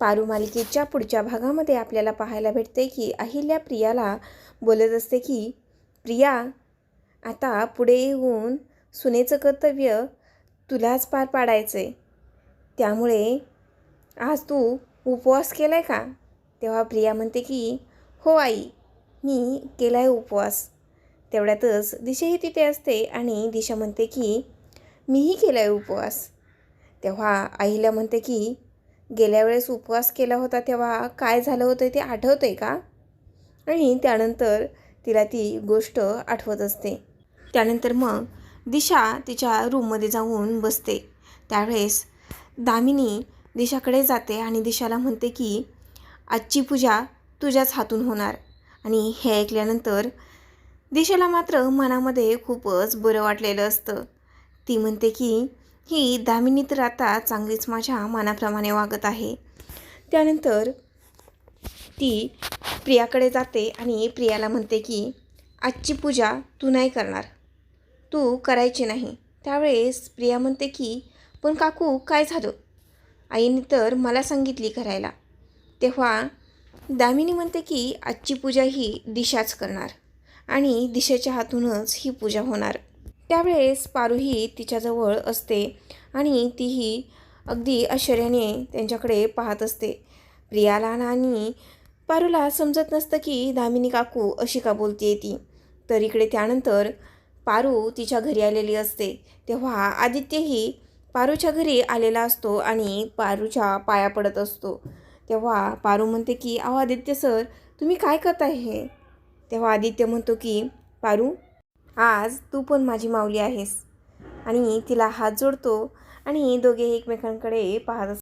पारू मालिकेच्या पुढच्या भागामध्ये आपल्याला पाहायला भेटते की अहिल्या प्रियाला बोलत असते की प्रिया आता पुढे येऊन सुनेचं कर्तव्य तुलाच पार पाडायचं आहे त्यामुळे आज तू उपवास केला आहे का? तेव्हा प्रिया म्हणते की हो आई मी केला आहे उपवास. तेवढ्यातच दिशाही तिथे असते आणि दिशा म्हणते की मीही केला आहे उपवास. तेव्हा आईला म्हणते की गेल्या वेळेस उपवास केला होता तेव्हा काय झालं होतं ते आठवतं आहे का? आणि त्यानंतर तिला ती गोष्ट आठवत असते. त्यानंतर मग दिशा तिच्या रूममध्ये जाऊन बसते. त्यावेळेस दामिनी दिशाकडे जाते आणि दिशाला म्हणते की आजची पूजा तुझ्याच हातून होणार. आणि हे ऐकल्यानंतर दिशाला मात्र मनामध्ये खूपच बरं वाटलेलं असतं. ती म्हणते की ही दामिनी तर आता चांगलीच माझ्या मनाप्रमाणे वागत आहे. त्यानंतर ती प्रियाकडे जाते आणि प्रियाला म्हणते की आजची पूजा तू नाही करणार. तू करायची नाही. त्यावेळेस प्रिया म्हणते की पण काकू काय झालं? आईने तर मला सांगितली करायला. तेव्हा दामिनी म्हणते की आजची पूजा ही दिशाच करणार आणि दिशेच्या हातूनच ही पूजा होणार. त्यावेळेस पारूही तिच्याजवळ असते आणि तीही अगदी आश्चर्याने त्यांच्याकडे पाहत असते. प्रियाला आणि पारूला समजत नसतं की दामिनी काकू अशी का बोलते ती. तर इकडे त्यानंतर पारू तिच्या घरी आलेली असते. तेव्हा आदित्यही पारूच्या घरी आलेला असतो आणि पारूच्या पाया पडत असतो. तेव्हा पारू म्हणते की अहो आदित्य सर तुम्ही काय करताय हे? तेव्हा आदित्य म्हणतो की पारू आज तू पण माझी माऊली आहेस. आणि तिला हात जोडतो आणि दोघे एकमेकांकडे पाहत